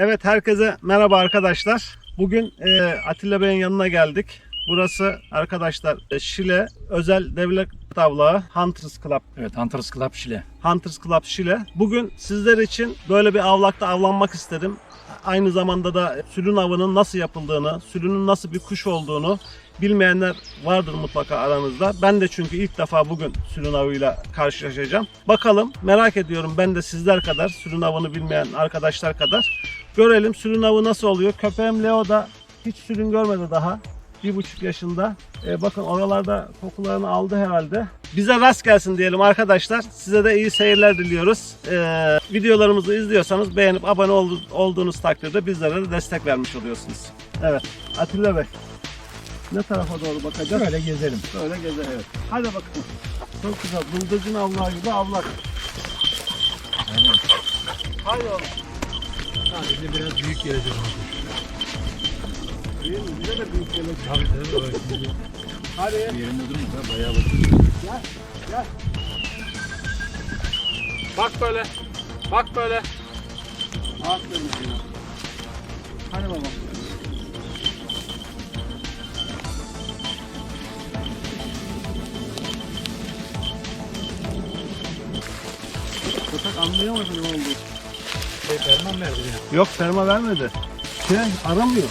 Evet herkese merhaba arkadaşlar. Bugün e, Atilla Bey'in yanına geldik. Burası arkadaşlar e, Şile Özel Devlet Avlağı Hunters Club. Evet Hunters Club Şile. Hunters Club Şile. Bugün sizler için böyle bir avlakta avlanmak istedim. Aynı zamanda da sülün avının nasıl yapıldığını, sülünün nasıl bir kuş olduğunu bilmeyenler vardır mutlaka aranızda. Ben de çünkü ilk defa bugün sülün avıyla karşılaşacağım. Bakalım merak ediyorum ben de sizler kadar sülün avını bilmeyen arkadaşlar kadar. Görelim sülün avı nasıl oluyor. Köpeğim Leo da hiç sülün görmedi daha. Bir buçuk yaşında. Ee, bakın oralarda kokularını aldı herhalde. Bize rast gelsin diyelim arkadaşlar. Size de iyi seyirler diliyoruz. Ee, videolarımızı izliyorsanız beğenip abone ol- olduğunuz takdirde bizlere de destek vermiş oluyorsunuz. Evet Atilla Bey. Ne tarafa doğru bakacağız? Şöyle gezelim. Böyle gezer evet. Hadi bakalım. Çok güzel. Bıldırcın avlağı gibi avlak. Haydi oğlum. Sadece biraz büyük gelecek. Değil mi? Bize de büyük gelecek. Tabii tabii. şimdi Hadi. Yerinde durmuyor da bayağı bakıyor. Gel. Gel. Bak böyle. Bak böyle. Aferin sana. Hadi baba. Köpek anlayamadı ne oldu. Şey ferman verdi yine. Yok ferma vermedi. Şey aramıyor.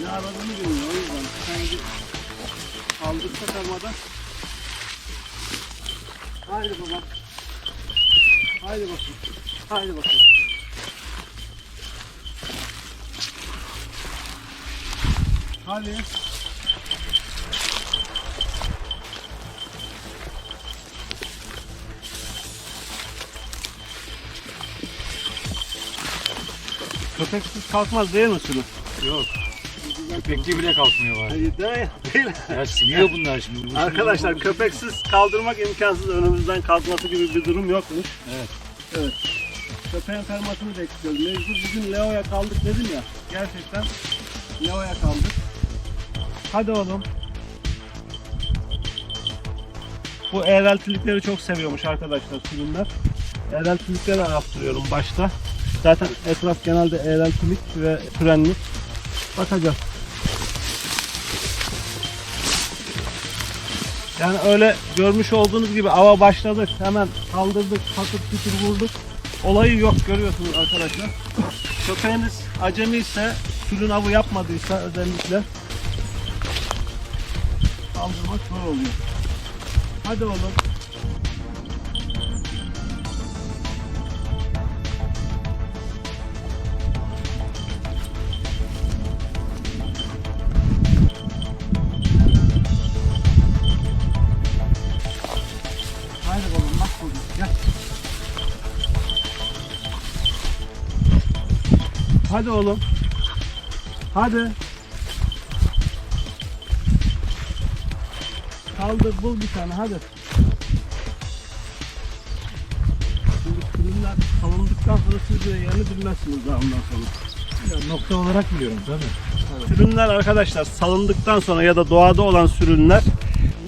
Ne aradığını bilmiyor o yüzden. Sen git aldıkça fermadan. Haydi baba. Haydi bakayım. Haydi bakayım. Hadi. Köpeksiz kalkmaz değil mi sürü? Yok. Köpekli bile kalkmıyor var. Hayır değil. değil. Ya siniyor bunlar şimdi. Bu Arkadaşlar şimdi- köpeksiz kaldırmak imkansız. Önümüzden kalkması gibi bir durum yokmuş. Evet. Evet. Köpeğin fermasını bekliyoruz. Mecbur bugün Leo'ya kaldık dedim ya. Gerçekten Leo'ya kaldık. Hadi oğlum. Bu eğreltilikleri çok seviyormuş arkadaşlar sürünler. Eğreltilikleri araştırıyorum başta. Zaten etraf genelde eğreltilik ve frenlik. Bakacağız. Yani öyle görmüş olduğunuz gibi ava başladık. Hemen kaldırdık, patıp kütür vurduk. Olayı yok görüyorsunuz arkadaşlar. Köpeğiniz acemi ise, sürün avı yapmadıysa özellikle kaldırmak zor oluyor. Hadi oğlum. Hadi oğlum. Hadi. Kaldır bul bir tane hadi. Şimdi sürümler salındıktan sonra siz de yerini bilmezsiniz daha ondan sonra. Ya nokta olarak biliyorum tabii. Sürünler arkadaşlar salındıktan sonra ya da doğada olan sürünler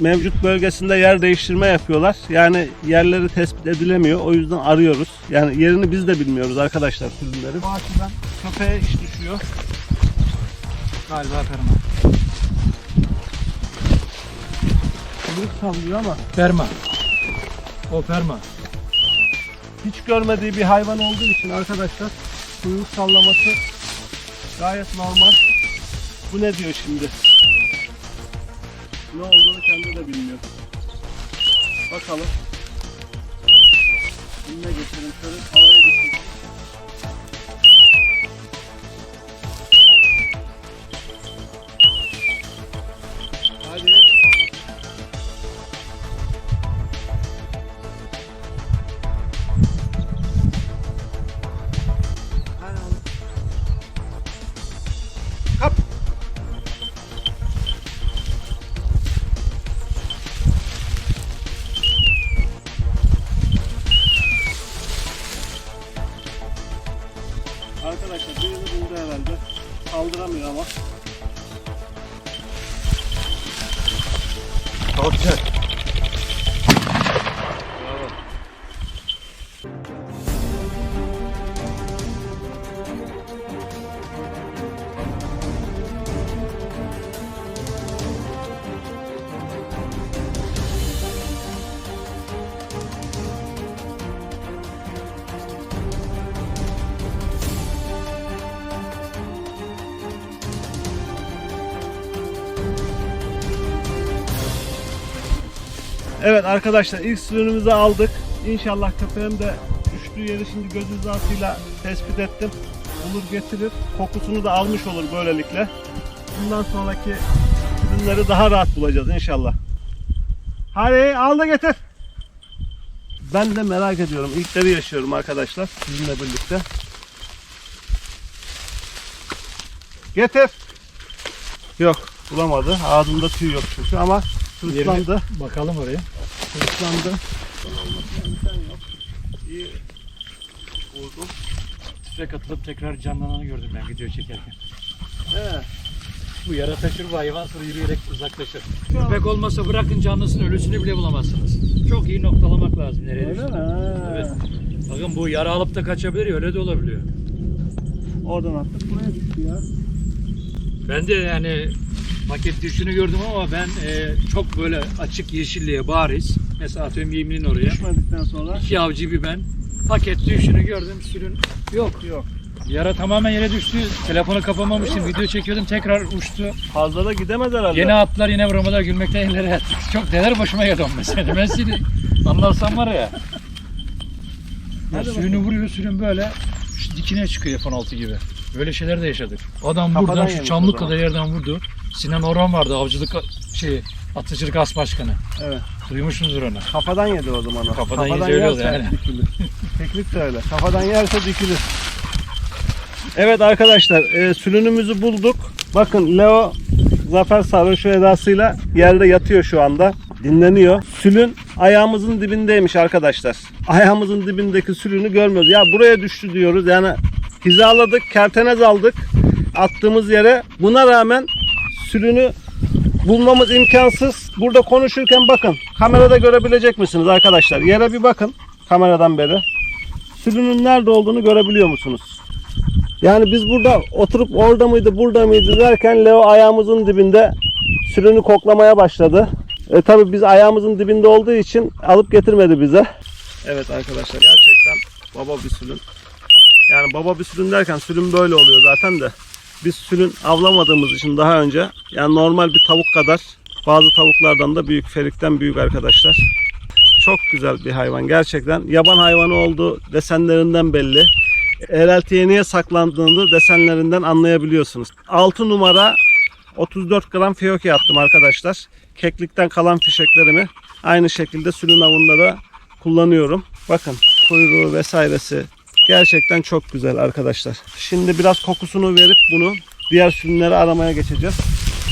mevcut bölgesinde yer değiştirme yapıyorlar. Yani yerleri tespit edilemiyor. O yüzden arıyoruz. Yani yerini biz de bilmiyoruz arkadaşlar sürünlerin. O açıdan köpeğe iş düşüyor. Galiba ferman. Kuyruk sallıyor ama Ferma. O ferma. hiç görmediği bir hayvan olduğu için arkadaşlar kuyruk sallaması gayet normal. Bu ne diyor şimdi? Ne olduğunu kendi de bilmiyor. Bakalım. Önüne geçelim şöyle havaya geçelim. Arkadaşlar birini buldu herhalde. Kaldıramıyor ama. Kalkacak. Arkadaşlar ilk sürünümüzü aldık. İnşallah köpeğim de düştüğü yeri şimdi göz hizasıyla tespit ettim. Bulur getirir. Kokusunu da almış olur böylelikle. Bundan sonraki ürünleri daha rahat bulacağız inşallah. Hadi al da getir. Ben de merak ediyorum. İlkleri yaşıyorum arkadaşlar sizinle birlikte. Getir. Yok bulamadı. Ağzında tüy yok çünkü ama hırslandı. Bakalım oraya. Hırslandı. İyi vurdum. Tüfek atılıp tekrar canlananı gördüm ben video çekerken. Evet. Bu yara taşır bu hayvan sonra yürüyerek uzaklaşır. Köpek olmasa bırakın canlısını ölüsünü bile bulamazsınız. Çok iyi noktalamak lazım nereye Öyle mi? Evet. Bakın bu yara alıp da kaçabilir öyle de olabiliyor. Oradan attık buraya düştü ya. Ben de yani paket düşünü gördüm ama ben e, çok böyle açık yeşilliğe bariz. Mesela atıyorum yeminin oraya. Düşmedikten sonra İki avcı bir ben. Paket düşünü gördüm sürün. Yok. yok. Yara tamamen yere düştü. Telefonu kapamamıştım. Video çekiyordum. Tekrar uçtu. Fazla da gidemez herhalde. Yine attılar yine vuramadılar. Gülmekten yerlere yattık. Çok neler başıma geldi onun mesela. Ben seni anlarsam var ya. ya sürünü vuruyor sürün böyle dikine çıkıyor F-16 gibi. Böyle şeyler de yaşadık. Adam Kafadan buradan şu yemiş o Çamlıka'da zaman. yerden vurdu. Sinan Orhan vardı avcılık şey atıcılık as başkanı. Evet. Duymuşsunuzdur onu. Kafadan yedi o zaman o. Kafadan yiyince öyle yani. Dikilir. Teknik de öyle. Kafadan yerse dikilir. Evet arkadaşlar e, sürünümüzü bulduk. Bakın Leo Zafer Sarhoş edasıyla yerde yatıyor şu anda. Dinleniyor. Sülün ayağımızın dibindeymiş arkadaşlar. Ayağımızın dibindeki sülünü görmüyoruz. Ya buraya düştü diyoruz. Yani hizaladık, kertenez aldık attığımız yere. Buna rağmen sülünü bulmamız imkansız. Burada konuşurken bakın. Kamerada görebilecek misiniz arkadaşlar? Yere bir bakın kameradan beri. Sülünün nerede olduğunu görebiliyor musunuz? Yani biz burada oturup orada mıydı burada mıydı derken Leo ayağımızın dibinde sürünü koklamaya başladı. E tabi biz ayağımızın dibinde olduğu için alıp getirmedi bize. Evet arkadaşlar gerçekten baba bir sürün. Yani baba bir sürün derken sürün böyle oluyor zaten de. Biz sürün avlamadığımız için daha önce yani normal bir tavuk kadar bazı tavuklardan da büyük ferikten büyük arkadaşlar. Çok güzel bir hayvan gerçekten. Yaban hayvanı olduğu desenlerinden belli. Ereltiye niye saklandığını desenlerinden anlayabiliyorsunuz. 6 numara 34 gram fiyoki attım arkadaşlar. Keklikten kalan fişeklerimi aynı şekilde sülün avında da kullanıyorum. Bakın kuyruğu vesairesi gerçekten çok güzel arkadaşlar. Şimdi biraz kokusunu verip bunu diğer sülünleri aramaya geçeceğiz.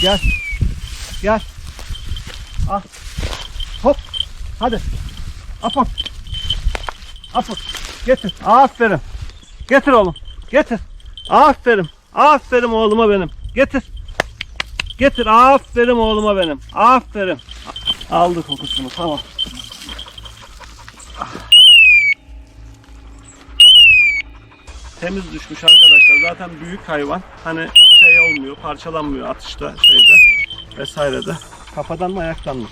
Gel. Gel. Al. Hop. Hadi. Apot. Apot. Getir. Aferin. Getir oğlum. Getir. Aferin. Aferin oğluma benim. Getir. Getir. Aferin oğluma benim. Aferin. Aldı kokusunu. Tamam. Temiz düşmüş arkadaşlar. Zaten büyük hayvan. Hani şey olmuyor, parçalanmıyor atışta şeyde vesairede. Kafadan mı ayaktan mı?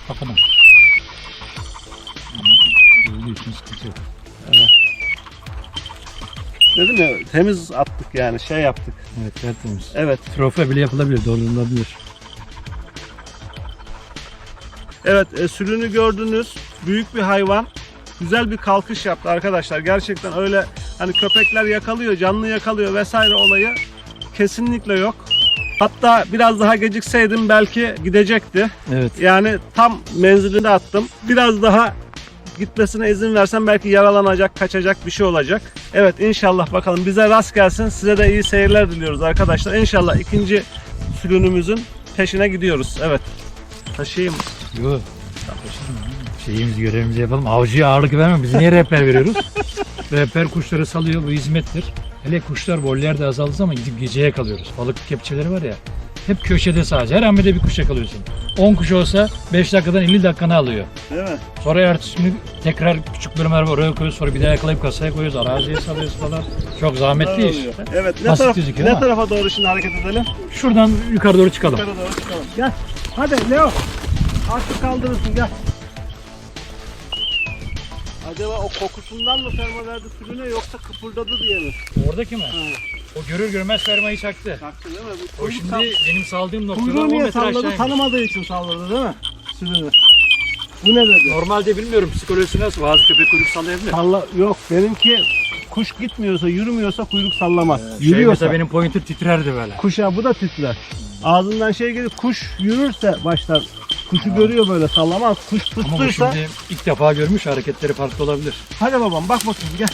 Yok. Dedim ya temiz attık yani şey yaptık. Evet tertemiz. Evet. Trofe bile yapılabilir, doldurulabilir. Evet e, sürünü gördünüz. Büyük bir hayvan. Güzel bir kalkış yaptı arkadaşlar. Gerçekten öyle hani köpekler yakalıyor, canlı yakalıyor vesaire olayı kesinlikle yok. Hatta biraz daha gecikseydim belki gidecekti. Evet. Yani tam menzilinde attım. Biraz daha gitmesine izin versem belki yaralanacak, kaçacak bir şey olacak. Evet inşallah bakalım bize rast gelsin. Size de iyi seyirler diliyoruz arkadaşlar. İnşallah ikinci sürünümüzün peşine gidiyoruz. Evet. Taşıyayım. Yok. Şeyimizi görevimizi yapalım. Avcıya ağırlık verme. Biz niye rehber veriyoruz? rehber kuşları salıyor. Bu hizmettir. Hele kuşlar bollerde azaldığı zaman gidip gece yakalıyoruz. Balık kepçeleri var ya. Hep köşede sadece. Her hamlede bir kuş yakalıyorsun. 10 kuş olsa 5 dakikadan 50 dakikanı alıyor. Değil mi? Sonra ertesi günü tekrar küçük bölümler var oraya koyuyoruz. Sonra bir daha yakalayıp kasaya koyuyoruz. Araziye salıyoruz falan. Çok zahmetli iş. Evet. Ne, Basit taraf, ne ama. tarafa doğru şimdi hareket edelim? Şuradan yukarı doğru çıkalım. Yukarı doğru çıkalım. Gel. Hadi Leo. Artık kaldırırsın gel. Acaba o kokusundan mı ferma verdi sürüne yoksa kıpırdadı diye mi? Oradaki mi? O görür görmez fermayı çaktı. Taktı değil mi? Bu O şimdi benim saldığım noktada Kuyruğu 10 niye metre salladı? Tanımadığı için salladı değil mi? Sürünü. Bu ne dedi? Normalde bilmiyorum psikolojisi nasıl. Bazı köpek kuyruk sallayabilir. Salla yok benimki kuş gitmiyorsa yürümüyorsa kuyruk sallamaz. Şey Yürüyorsa mesela benim pointer titrerdi böyle. kuşa bu da titrer. Ağzından şey gelir kuş yürürse başlar. Kuşu görüyor böyle sallamaz. Kuş Ama bu şimdi ilk defa görmüş hareketleri farklı olabilir. hadi babam bak bakayım gel.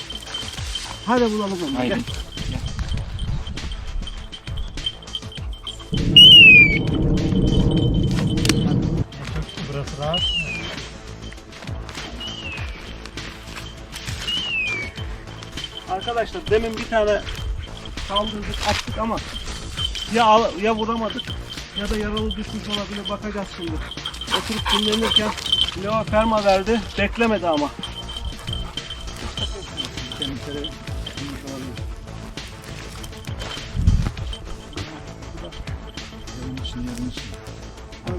Hadi bulalım onu Haydi. gel. Burası rahat. Arkadaşlar demin bir tane kaldırdık attık ama ya al- ya vuramadık ya da yaralı düşmüş olabilir bakacağız şimdi. Oturup dinlenirken Leo ferma verdi beklemedi ama.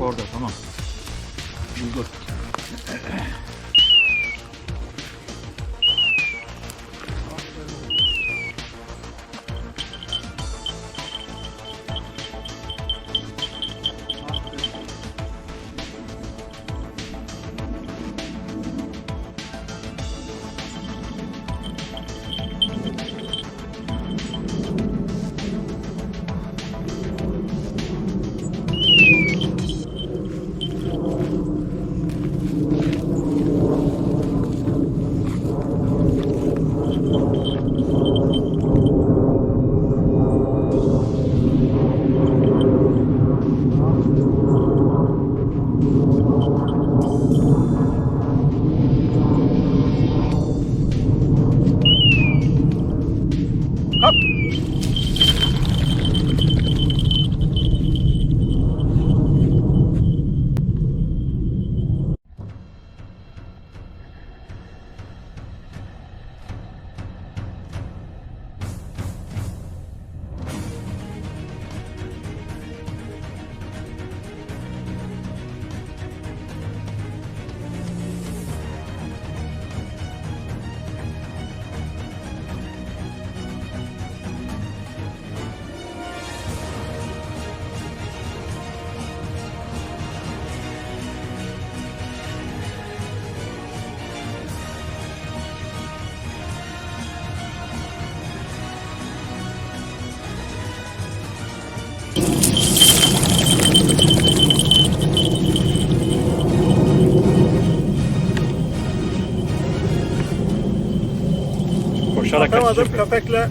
Orada tamam. Buldu. Kaçacak. köpekle.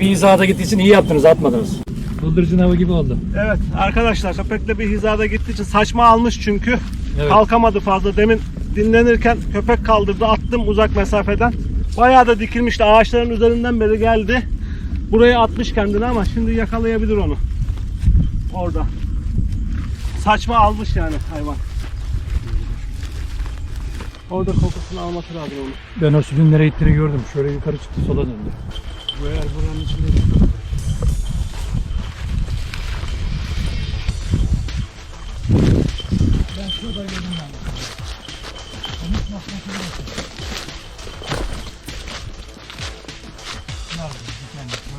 Bir hizada gittiği için iyi yaptınız atmadınız. Bıldırcın avı gibi oldu. Evet arkadaşlar köpekle bir hizada gittiği için saçma almış çünkü. Evet. Kalkamadı fazla. Demin dinlenirken köpek kaldırdı. Attım uzak mesafeden. Bayağı da dikilmişti. Ağaçların üzerinden beri geldi. Buraya atmış kendini ama şimdi yakalayabilir onu. Orada. Saçma almış yani hayvan. Orada kokusunu alması lazım onu. Ben o sülün nereye gittiğini gördüm. Şöyle yukarı çıktı sola döndü. Bu eğer buranın içinde Ben şurada gördüm ben. Buraya inmiş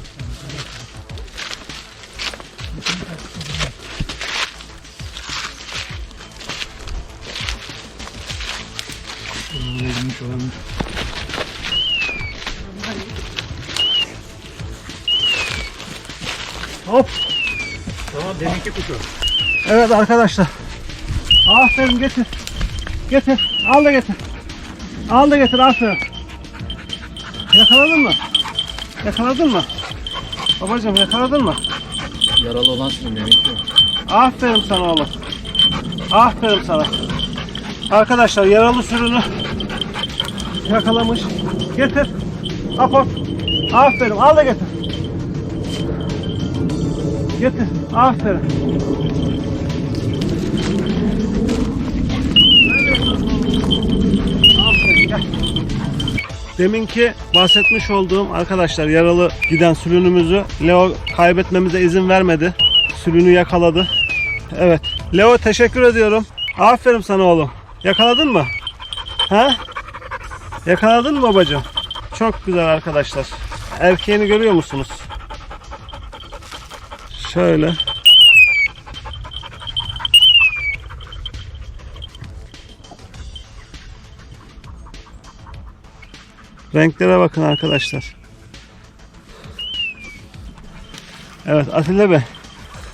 olabilir. Hop. Tamam deminki kuşu. Evet arkadaşlar. Aferin getir. Getir. Al da getir. Al da getir aferin. Yakaladın mı? Yakaladın mı? Babacım yakaladın mı? Yaralı olan sülün deminki. Aferin sana oğlum. Aferin sana. Arkadaşlar yaralı sürünü yakalamış. Getir. Aport. Aferin. Al da getir. Getir. Aferin. Deminki bahsetmiş olduğum arkadaşlar yaralı giden sürünümüzü Leo kaybetmemize izin vermedi. Sürünü yakaladı. Evet. Leo teşekkür ediyorum. Aferin sana oğlum. Yakaladın mı? Ha? Yakaladın mı babacığım? Çok güzel arkadaşlar. Erkeğini görüyor musunuz? Şöyle. Renklere bakın arkadaşlar. Evet Atilla Bey.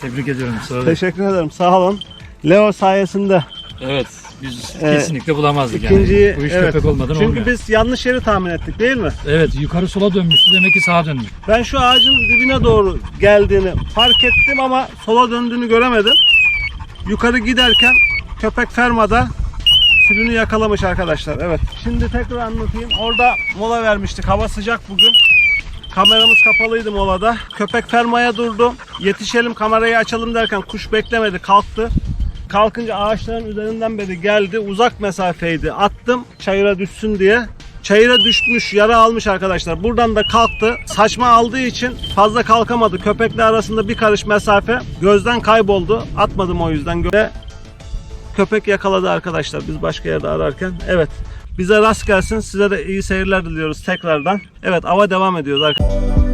Tebrik ediyorum. Sağ olun. Teşekkür ederim. Sağ olun. Leo sayesinde. Evet. Biz Ee, kesinlikle bulamazdık ikinciyi yani. Bu iş evet. köpek olmadan Çünkü olmuyor. biz yanlış yeri tahmin ettik değil mi? Evet yukarı sola dönmüştü demek ki sağa dönmüş. Ben şu ağacın dibine doğru geldiğini fark ettim ama sola döndüğünü göremedim. Yukarı giderken köpek fermada sürünü yakalamış arkadaşlar. Evet. Şimdi tekrar anlatayım. Orada mola vermiştik. Hava sıcak bugün. Kameramız kapalıydı molada. Köpek fermaya durdu. Yetişelim kamerayı açalım derken kuş beklemedi kalktı. Kalkınca ağaçların üzerinden beri geldi. Uzak mesafeydi. Attım çayıra düşsün diye. Çayıra düşmüş, yara almış arkadaşlar. Buradan da kalktı. Saçma aldığı için fazla kalkamadı. Köpekle arasında bir karış mesafe gözden kayboldu. Atmadım o yüzden. Ve köpek yakaladı arkadaşlar biz başka yerde ararken. Evet. Bize rast gelsin. Size de iyi seyirler diliyoruz tekrardan. Evet ava devam ediyoruz arkadaşlar.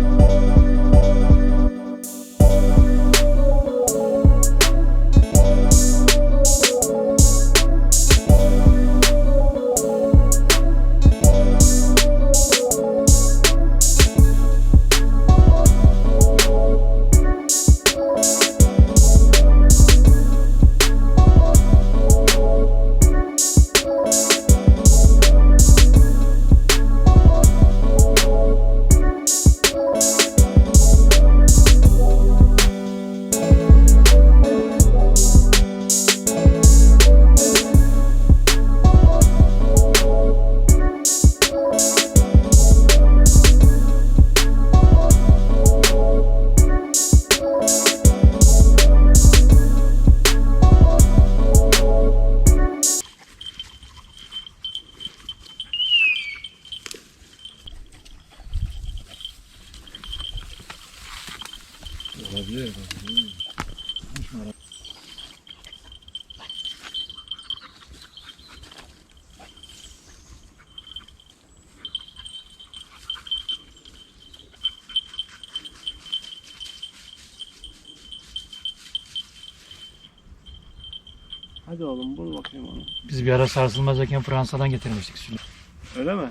Hadi oğlum bul bakayım onu. Biz bir ara sarsılmazken Fransa'dan getirmiştik sürü. Öyle mi?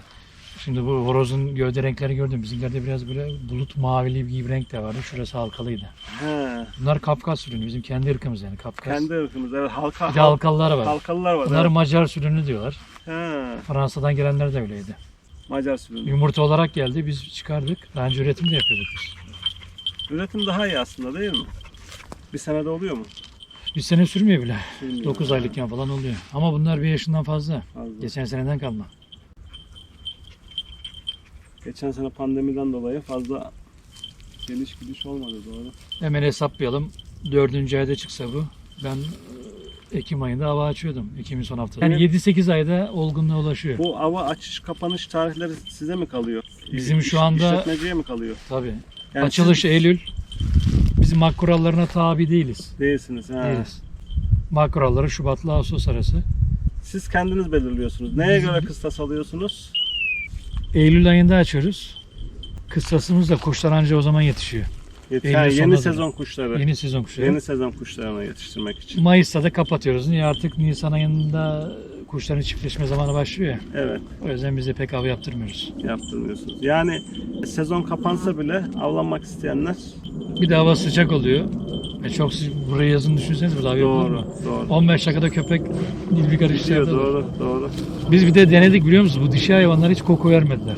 Şimdi bu horozun gövde renkleri gördüm. Bizimkilerde biraz böyle bulut mavili gibi renk de vardı. Şurası halkalıydı. He. Bunlar Kafkas sürünü. Bizim kendi ırkımız yani Kafkas. Kendi ırkımız. Evet halka. Bir de halkalılar var. halkalılar var. Bunlar evet. Macar sürünü diyorlar. He. Fransa'dan gelenler de öyleydi. Macar sürümü. Yumurta olarak geldi. Biz çıkardık. Daha önce üretim de yapıyorduk biz. Üretim daha iyi aslında değil mi? Bir senede oluyor mu? Bir sene sürmüyor bile. Sürmüyor. 9 aylıkken falan oluyor. Ama bunlar bir yaşından fazla. Fazla. Geçen seneden kalma. Geçen sene pandemiden dolayı fazla geliş gidiş olmadı doğru. Hemen hesaplayalım. Dördüncü ayda çıksa bu. Ben e, Ekim ayında hava açıyordum. Ekim'in son haftası. Yani 7-8 ayda olgunluğa ulaşıyor. Bu ava açış kapanış tarihleri size mi kalıyor? Bizim İş- şu anda- işletmeciye mi kalıyor? Tabii. Yani Açılış siz Eylül. Bizim mak kurallarına tabi değiliz. değilsiniz. Ha. Değiliz. Mak kuralları Şubat'la Ağustos arası. Siz kendiniz belirliyorsunuz. Neye göre kıstas alıyorsunuz? Eylül ayında açıyoruz. Kıssasımız da kuşlar anca o zaman yetişiyor. Yet- Eylül ha, sonuna yeni doğru. sezon kuşları. Yeni, Yeni sezon kuşları. sezon kuşlarına yetiştirmek için. Mayıs'ta da kapatıyoruz. Niye artık Nisan ayında kuşların çiftleşme zamanı başlıyor ya. Evet, O yüzden biz de pek av yaptırmıyoruz. yaptırmıyorsunuz. Yani sezon kapansa bile avlanmak isteyenler Bir de hava sıcak oluyor. E çok sıcak. Buraya yazın düşünseniz burada av yapılır doğru, mı? doğru. 15 dakikada köpek bir karış Diyor, yerde. doğru, doğru. Biz bir de denedik biliyor musunuz? Bu dişi hayvanlar hiç koku vermediler.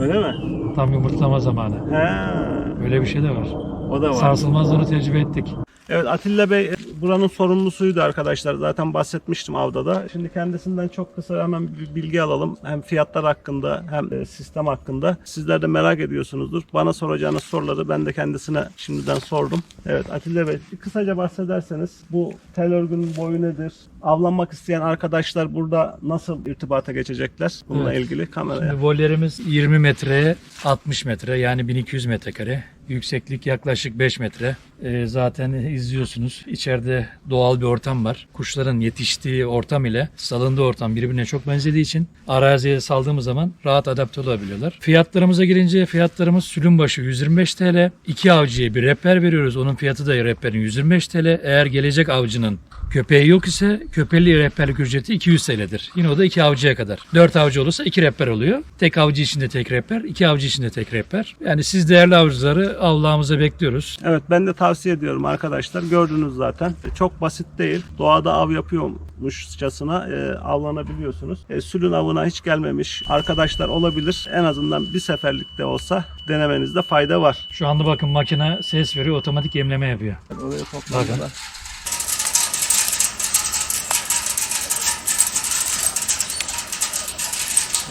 Öyle mi? Tam yumurtlama zamanı. He, Öyle bir şey de var. o da var. Sarsılmazları tecrübe ettik. Evet Atilla Bey buranın sorumlusuydu arkadaşlar. Zaten bahsetmiştim avda da. Şimdi kendisinden çok kısa hemen bir bilgi alalım. Hem fiyatlar hakkında hem e, sistem hakkında. Sizler de merak ediyorsunuzdur. Bana soracağınız soruları ben de kendisine şimdiden sordum. Evet Atilla Bey kısaca bahsederseniz bu tel örgünün boyu nedir? Avlanmak isteyen arkadaşlar burada nasıl irtibata geçecekler? Bununla Evet. ilgili kameraya. Şimdi vollerimiz 20 metreye 60 metre yani 1200 metrekare. Yükseklik yaklaşık 5 metre. Ee, zaten izliyorsunuz. İçeride doğal bir ortam var. Kuşların yetiştiği ortam ile salındığı ortam birbirine çok benzediği için araziye saldığımız zaman rahat adapte olabiliyorlar. Fiyatlarımıza girince fiyatlarımız sülün başı 125 TL. İki avcıya bir rehber veriyoruz. Onun fiyatı da rehberin 125 TL. Eğer gelecek avcının Köpeği yok ise köpeğli rehberlik ücreti 200 TL'dir. Yine o da iki avcıya kadar. 4 avcı olursa 2 rehber oluyor. Tek avcı içinde tek rehber, iki avcı içinde tek rehber. Yani siz değerli avcıları avlağımıza bekliyoruz. Evet ben de tavsiye ediyorum arkadaşlar. Gördünüz zaten. E, Çok basit değil. Doğada av yapıyormuşçasına e, avlanabiliyorsunuz. E, sülün avına hiç gelmemiş arkadaşlar olabilir. En azından bir seferlikte olsa denemenizde fayda var. Şu anda bakın makine ses veriyor, otomatik yemleme yapıyor. Oraya Bakın.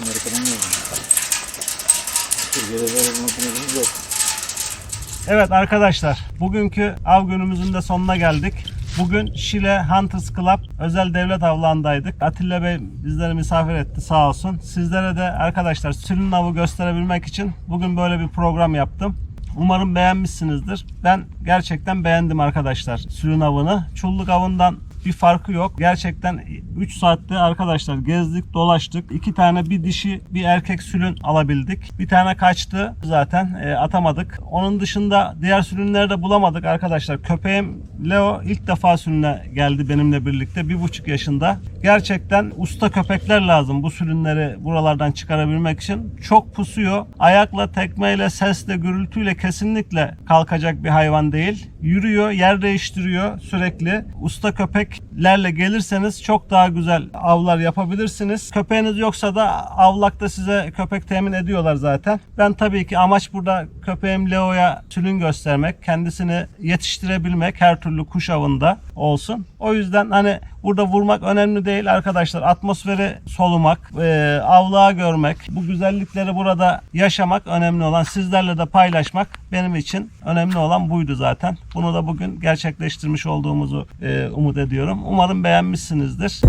Amerika'dan geldim. Türkiye'de böyle makinemiz yok. Evet arkadaşlar, bugünkü av günümüzün de sonuna geldik. Bugün Şile Hunters Club özel devlet avlandaydık. Atilla Bey bizleri misafir etti sağ olsun. Sizlere de arkadaşlar sülün avı gösterebilmek için bugün böyle bir program yaptım. Umarım beğenmişsinizdir. Ben gerçekten beğendim arkadaşlar sülün avını. Çulluk avından bir farkı yok. Gerçekten 3 saatte arkadaşlar gezdik dolaştık. 2 tane bir dişi bir erkek sülün alabildik. Bir tane kaçtı zaten e, atamadık. Onun dışında diğer sülünleri de bulamadık arkadaşlar. Köpeğim Leo ilk defa sülüne geldi benimle birlikte. Bir buçuk yaşında. Gerçekten usta köpekler lazım bu sülünleri buralardan çıkarabilmek için. Çok pusuyor. Ayakla, tekmeyle, sesle, gürültüyle kesinlikle kalkacak bir hayvan değil. Yürüyor, yer değiştiriyor sürekli. Usta köpeklerle gelirseniz çok daha güzel avlar yapabilirsiniz. Köpeğiniz yoksa da avlakta size köpek temin ediyorlar zaten. Ben tabii ki amaç burada köpeğim Leo'ya sülün göstermek, kendisini yetiştirebilmek her türlü kuş avında olsun. O yüzden hani burada vurmak önemli değil arkadaşlar. Atmosferi solumak, e, avlağı görmek, bu güzellikleri burada yaşamak önemli olan, sizlerle de paylaşmak benim için önemli olan buydu zaten. Bunu da bugün gerçekleştirmiş olduğumuzu e, umut ediyorum. Umarım beğenmişsinizdir.